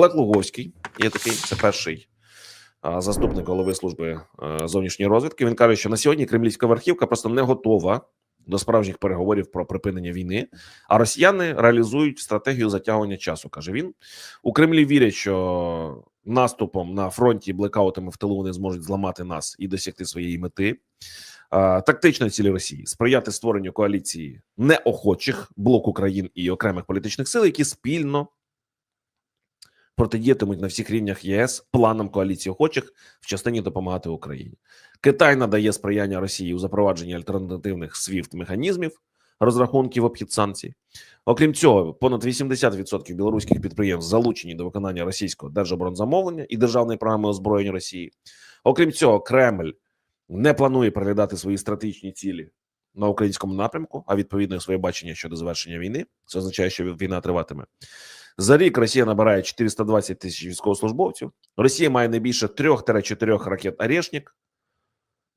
Олег Луговський є такий, це перший заступник голови служби зовнішньої розвідки. Він каже, що на сьогодні кремлівська верхівка просто не готова до справжніх переговорів про припинення війни. А росіяни реалізують стратегію затягування часу. каже він у Кремлі. Вірять, що наступом на фронті блекаутами в тилу вони зможуть зламати нас і досягти своєї мети. Тактичної цілі Росії сприяти створенню коаліції неохочих блоку країн і окремих політичних сил, які спільно протидіятимуть на всіх рівнях ЄС планам коаліції охочих в частині допомагати Україні. Китай надає сприяння Росії у запровадженні альтернативних свіфт механізмів розрахунків обхід санкцій. Окрім цього, понад 80% білоруських підприємств залучені до виконання російського держоборонзамовлення і державної програми озброєння Росії. Окрім цього, Кремль не планує переглядати свої стратегічні цілі на українському напрямку, а відповідно своє бачення щодо завершення війни. Це означає, що війна триватиме. За рік Росія набирає 420 тисяч військовослужбовців. Росія має не більше 3-4 ракет «Орешник».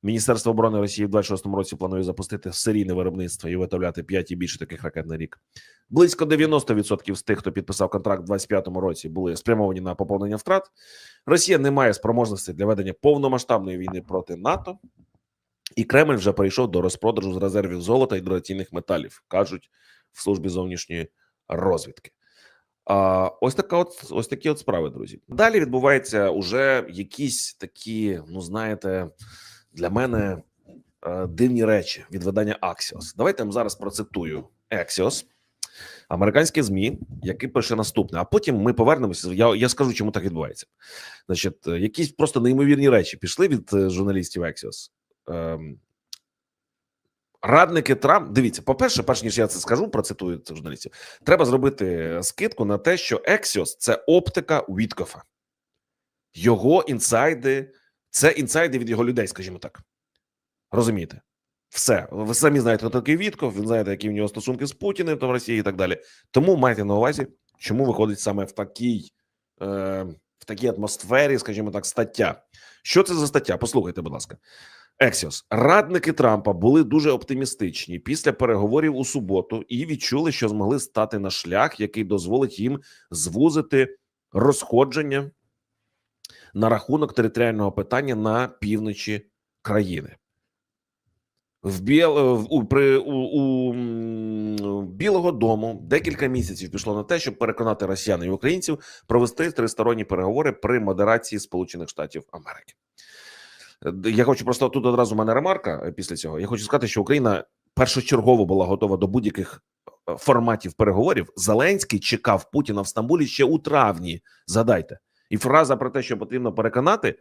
Міністерство оборони Росії в 26-му році планує запустити серійне виробництво і виготовляти 5 і більше таких ракет на рік. Близько 90% з тих, хто підписав контракт в 25-му році, були спрямовані на поповнення втрат. Росія не має спроможності для ведення повномасштабної війни проти НАТО, і Кремль вже перейшов до розпродажу з резервів золота і дорогоцінних металів, кажуть в службі зовнішньої розвідки. А ось така, от ось такі от справи, друзі. Далі відбуваються уже якісь такі, ну знаєте, для мене е, дивні речі від видання Axios. Давайте я зараз процитую Axios, американське змі, яке пише наступне. А потім ми повернемося. Я, я скажу, чому так відбувається. Значить, е, якісь просто неймовірні речі пішли від е, журналістів Axios. Радники Трамп, дивіться, по-перше, перш ніж я це скажу, процитую цих журналістів, треба зробити скидку на те, що Ексіос це оптика Віткофа. Його інсайди, це інсайди від його людей, скажімо так. Розумієте? Все. Ви самі знаєте, хто такий Вітков, він знаєте, які в нього стосунки з Путіним в Росії і так далі. Тому майте на увазі, чому виходить саме в такій, е, в такій атмосфері, скажімо так, стаття. Що це за стаття? Послухайте, будь ласка. Ексіос радники Трампа були дуже оптимістичні після переговорів у суботу і відчули, що змогли стати на шлях, який дозволить їм звузити розходження на рахунок територіального питання на півночі країни. В Біл у, при у, у Білого Дому декілька місяців пішло на те, щоб переконати росіян і українців провести тристоронні переговори при модерації Сполучених Штатів Америки. Я хочу просто тут одразу в мене ремарка е, після цього. Я хочу сказати, що Україна першочергово була готова до будь-яких е, форматів переговорів. Зеленський чекав Путіна в Стамбулі ще у травні. Згадайте, і фраза про те, що потрібно переконати.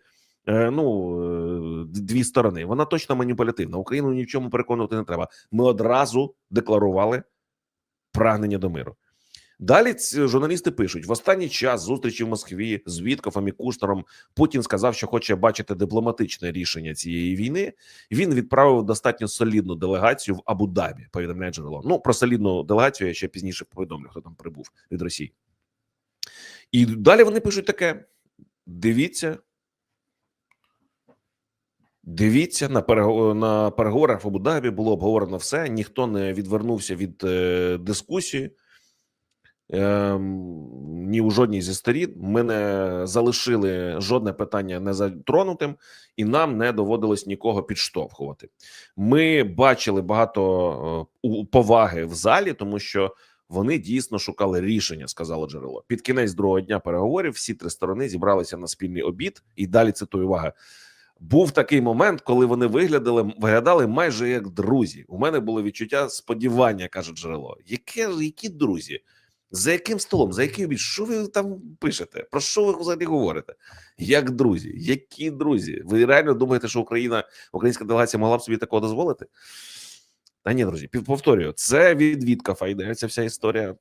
е, Ну, дві сторони, вона точно маніпулятивна. Україну ні в чому переконувати не треба. Ми одразу декларували прагнення до миру. Далі журналісти пишуть: в останній час зустрічі в Москві з Віткофом і Кушнером Путін сказав, що хоче бачити дипломатичне рішення цієї війни. Він відправив достатньо солідну делегацію в Абу-Дабі. Повідомляє джерело. Ну про солідну делегацію я ще пізніше повідомлю, хто там прибув від Росії. І далі вони пишуть таке: дивіться. Дивіться на перего- на переговорах в Абу-Дабі було обговорено все. Ніхто не відвернувся від е, дискусії ні у жодній зі сторін. Ми не залишили жодне питання не затронутим, і нам не доводилось нікого підштовхувати. Ми бачили багато е, поваги в залі, тому що вони дійсно шукали рішення, сказало джерело. Під кінець другого дня переговорів всі три сторони зібралися на спільний обід. І далі цитую увага. Був такий момент, коли вони виглядали виглядали майже як друзі. У мене було відчуття сподівання, каже джерело. Яке які друзі? За яким столом? За який обід? Що ви там пишете? Про що ви взагалі говорите? Як друзі? Які друзі? Ви реально думаєте, що Україна, українська делегація могла б собі такого дозволити? Та ні, друзі, повторюю, це від Віткафа йде ця вся історія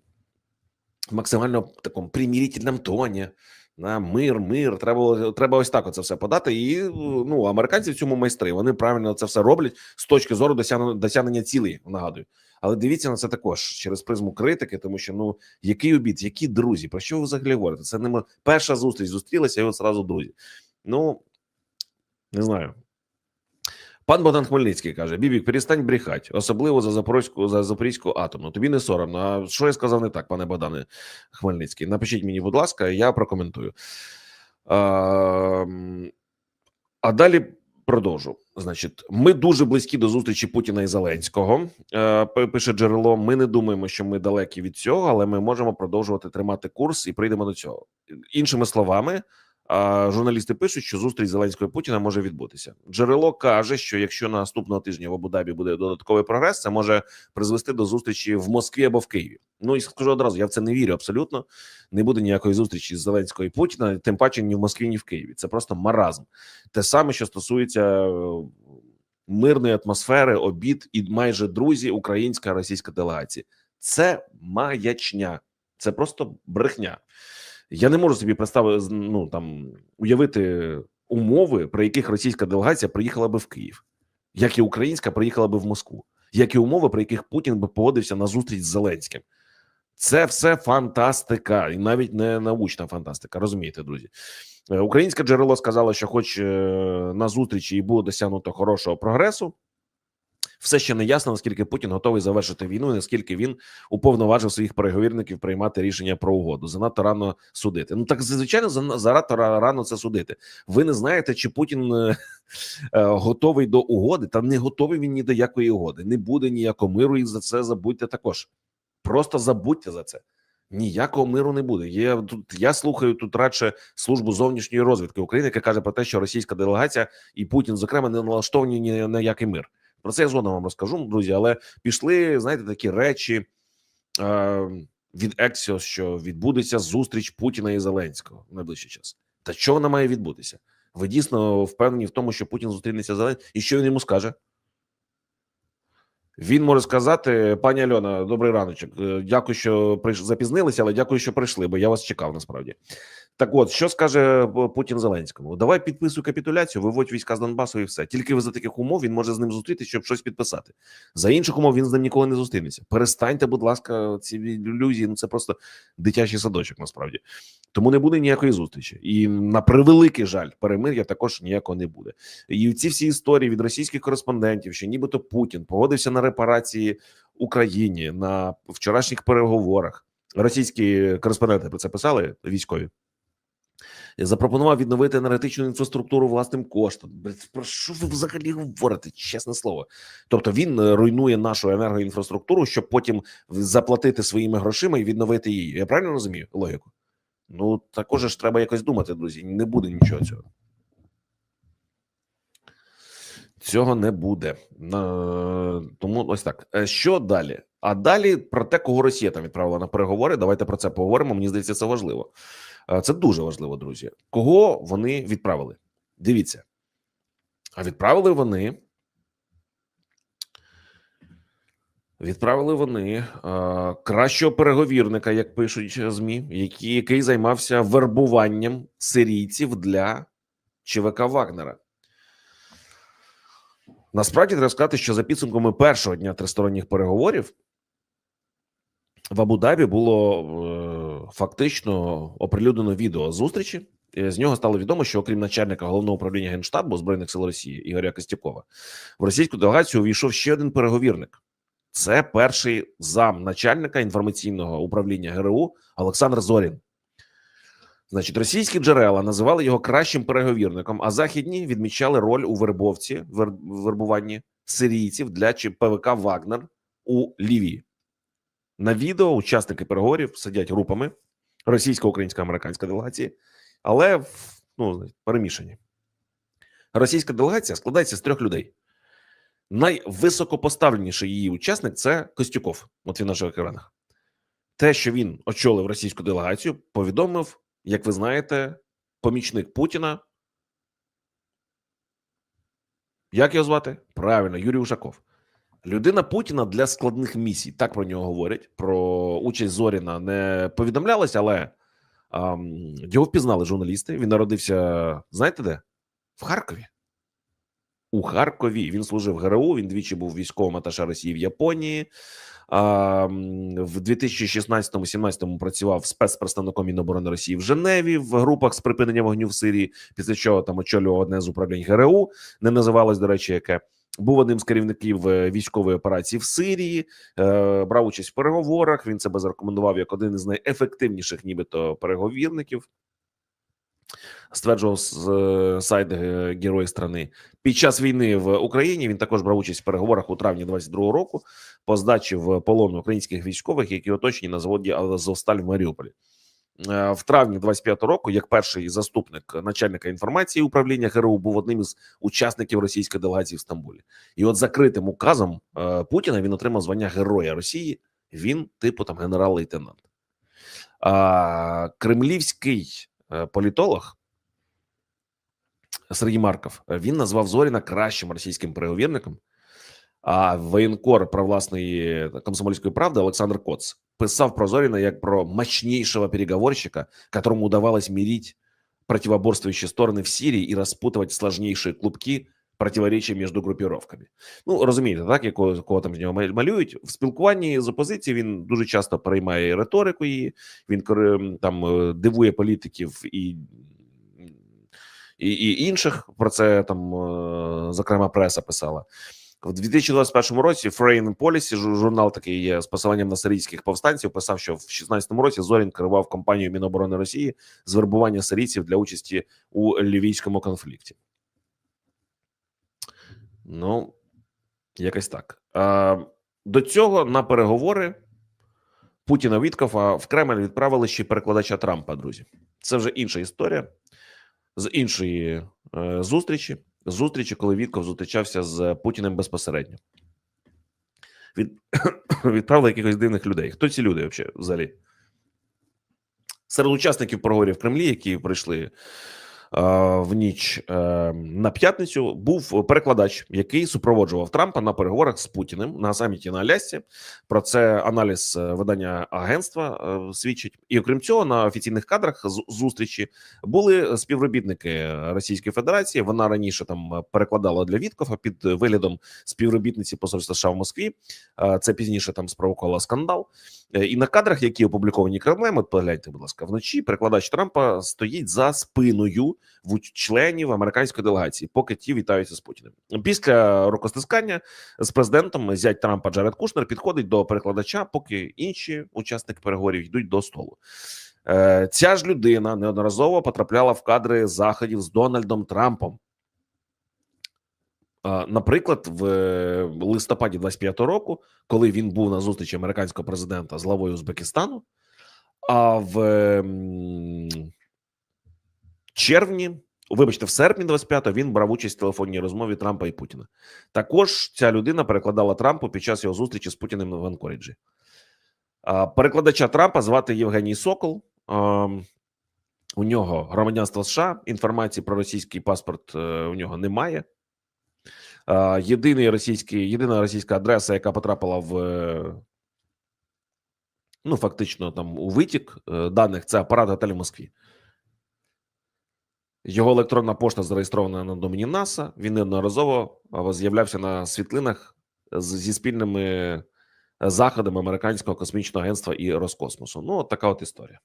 в максимально такому примирительному тоні. На мир, мир, треба треба ось так оце все подати. І ну американці в цьому майстри. Вони правильно це все роблять з точки зору досягнення, досягнення цілей. Нагадую, але дивіться на це також через призму критики, тому що ну який обід, які друзі, про що ви взагалі говорите? Це не перша зустріч зустрілася, і от зразу друзі. Ну не знаю. Пан Богдан Хмельницький каже: Бібік, перестань брехати, особливо за Запорізьку за Запорізьку атомну. Тобі не соромно. А що я сказав не так, пане Богдане Хмельницький? Напишіть мені, будь ласка, я прокоментую. А, а далі продовжу. Значить, ми дуже близькі до зустрічі Путіна і Зеленського. Е, Пише джерело. Ми не думаємо, що ми далекі від цього, але ми можемо продовжувати тримати курс і прийдемо до цього. Іншими словами, журналісти пишуть, що зустріч Зеленського і Путіна може відбутися. Джерело каже, що якщо наступного тижня в Абу-Дабі буде додатковий прогрес, це може призвести до зустрічі в Москві або в Києві. Ну і скажу одразу, я в це не вірю абсолютно. Не буде ніякої зустрічі з Зеленського і Путіна, тим паче ні в Москві, ні в Києві. Це просто маразм. Те саме, що стосується е, мирної атмосфери, обід і майже друзі, українська російська делегація. Це маячня, це просто брехня. Я не можу собі представити ну там уявити умови, при яких російська делегація приїхала би в Київ, як і українська приїхала би в Москву, як і умови, при яких Путін би погодився на зустріч з Зеленським. Це все фантастика, і навіть не научна фантастика. Розумієте, друзі? Е, Українське джерело сказало, що, хоч е, на зустрічі і було досягнуто хорошого прогресу, все ще не ясно, наскільки Путін готовий завершити війну, і наскільки він уповноважив своїх переговірників приймати рішення про угоду. Занадто рано судити. Ну так звичайно, зана- занадто рано це судити. Ви не знаєте, чи Путін е, е, готовий до угоди, та не готовий він ні до якої угоди. Не буде ніякого миру, і за це забудьте також. Просто забудьте за це. Ніякого миру не буде. Є тут. Я слухаю тут радше службу зовнішньої розвідки України, яка каже про те, що російська делегація і Путін, зокрема, не налаштовані ні на який мир. Про це я згодом вам розкажу, друзі. Але пішли, знаєте, такі речі е, від Ексіос, що відбудеться зустріч Путіна і Зеленського в найближчий час. Та що вона має відбутися? Ви дійсно впевнені в тому, що Путін зустрінеться з Зеленським? І що він йому скаже? Він може сказати, пані Альона, добрий раночок. е, Дякую, що прийш... запізнилися, але дякую, що прийшли, бо я вас чекав насправді. Так от, що скаже е, Путін Зеленському? Давай підписуй капітуляцію, виводь війська з Донбасу і все. Тільки за таких умов він може з ним зустрітися, щоб щось підписати. За інших умов він з ним ніколи не зустрінеться. Перестаньте, будь ласка, ці ілюзії. Ну це просто дитячий садочок, насправді. Тому не буде ніякої зустрічі. І на превеликий жаль, перемир'я також ніякого не буде. І ці всі історії від російських кореспондентів, що нібито Путін погодився на репарації Україні на вчорашніх переговорах. Російські кореспонденти про це писали військові. Запропонував відновити енергетичну інфраструктуру власним коштом. Про що ви взагалі говорите? Чесне слово. Тобто він е, руйнує нашу енергоінфраструктуру, щоб потім заплатити своїми грошима і відновити її. Я правильно розумію логіку? Ну також ж треба якось думати, друзі. Не буде нічого цього. Цього не буде. Тому ось так. Е, Що далі? А далі про те, кого Росія там відправила на переговори. Давайте про це поговоримо. Мені здається, це важливо. Е, Це дуже важливо, друзі. Кого вони відправили? Дивіться. А відправили вони. Відправили вони е, кращого переговірника, як пишуть змі, який, який займався вербуванням сирійців для ЧВК Вагнера. Насправді треба сказати, що за підсумками першого дня тристоронніх переговорів в Абу-Дабі було е, фактично оприлюднено відео зустрічі. Е, З нього стало відомо, що окрім начальника головного управління генштабу збройних сил Росії Ігоря Костюкова, в російську делегацію увійшов ще один переговірник. Це перший зам начальника інформаційного управління ГРУ Олександр Зорін. Значить, російські джерела називали його кращим переговірником, а західні відмічали роль у вербовці вер, вербуванні сирійців для ПВК Вагнер у Лівії. На відео учасники переговорів сидять групами російсько українська американська делегації, але ну, перемішані. Російська делегація складається з трьох людей. Найвисокопоставленіший її учасник це Костюков. От він на наших екранах. Те, що він очолив російську делегацію, повідомив, як ви знаєте, помічник Путіна. Як його звати? Правильно, Юрій Ушаков. Людина Путіна для складних місій. Так про нього говорять. Про участь Зоріна не повідомлялося, але ам, його впізнали журналісти. Він народився, знаєте де? В Харкові. У Харкові він служив ГРУ. Він двічі був військовим аташе Росії в Японії. А, в 2016-17 працював спецпредставником Міноборони Росії в Женеві в групах з припинення вогню в Сирії. Після чого там очолював одне з управлінь ГРУ, не називалось, до речі, яке. Був одним з керівників е, військової операції в Сирії, е, брав участь в переговорах. Він себе зарекомендував як один із найефективніших, нібито переговірників. Стверджував сайт е, Герої страни під час війни в Україні. Він також брав участь в переговорах у травні 22-го року по здачі в полон українських військових, які оточені на заводі Азовсталь в Маріуполі. Е, В травні 25-го року, як перший заступник начальника інформації управління ГРУ, був одним із учасників російської делегації в Стамбулі. І от закритим указом е, Путіна він отримав звання Героя Росії. Він, типу, там генерал-лейтенант. Кремлівський політолог Сергій Марков е, він назвав Зоріна кращим російським переговірником. А воєнкор провласної комсомольської правди Олександр Коц писав про Зоріна як про мощнейшего переговорщика, которому удавалось мирить противоборствующие стороны в Сирии и распутывать сложнейшие клубки противоречия між групіровками. Ну розумієте, так якого кого там з нього малюють в спілкуванні з опозицією. Він дуже часто переймає риторику її. Він там е, дивує політиків і, і, і інших. Про це там е, зокрема преса писала. В 2021 році Foreign Policy, журнал такий є з посиланням на сирійських повстанців, писав, що в 2016 році Зорін керував компанією Міноборони Росії з вербування сирійців для участі у лівійському конфлікті. Ну, якось так. До цього на переговори Путіна Віткофа в Кремль відправили ще перекладача Трампа, друзі. Це вже інша історія з іншої е, зустрічі. Зустрічі, коли Вітков зустрічався з Путіним безпосередньо. Від, відправили якихось дивних людей. Хто ці люди взагалі? Серед учасників переговорів в Кремлі, які прийшли в ніч е, на п'ятницю, був перекладач, який супроводжував Трампа на переговорах з Путіним на саміті на Алясці. Про це аналіз е, видання агентства е, свідчить. І окрім цього, на офіційних кадрах зустрічі були співробітники Російської Федерації. Вона раніше там перекладала для Віткофа під виглядом співробітниці посольства США в Москві. Е, Це пізніше там спровокувало скандал. Е, І на кадрах, які опубліковані Кремлем, от погляньте, будь ласка, вночі перекладач Трампа стоїть за спиною членів американської делегації, поки ті вітаються з Путіним. Після рукостискання з президентом зять Трампа Джаред Кушнер підходить до перекладача, поки інші учасники переговорів йдуть до столу. Е, Ця ж людина неодноразово потрапляла в кадри заходів з Дональдом Трампом. Наприклад, в е, листопаді 25-го року, коли він був на зустрічі американського президента з главою Узбекистану, а в м, червні, вибачте, в серпні 25-го він брав участь в телефонній розмові Трампа і Путіна. Також ця людина перекладала Трампу під час його зустрічі з Путіним в Анкоріджі. Перекладача Трампа звати Євгеній Сокол. У нього громадянство США. Інформації про російський паспорт е, у нього немає. Єдиний російський, єдина російська адреса, яка потрапила в е, ну, фактично там у витік е, даних, це апарат готелю Москві. Його електронна пошта зареєстрована на домені НАСА. Він неодноразово з'являвся на світлинах зі спільними е, заходами американського космічного агентства і Роскосмосу. Ну, от така от історія.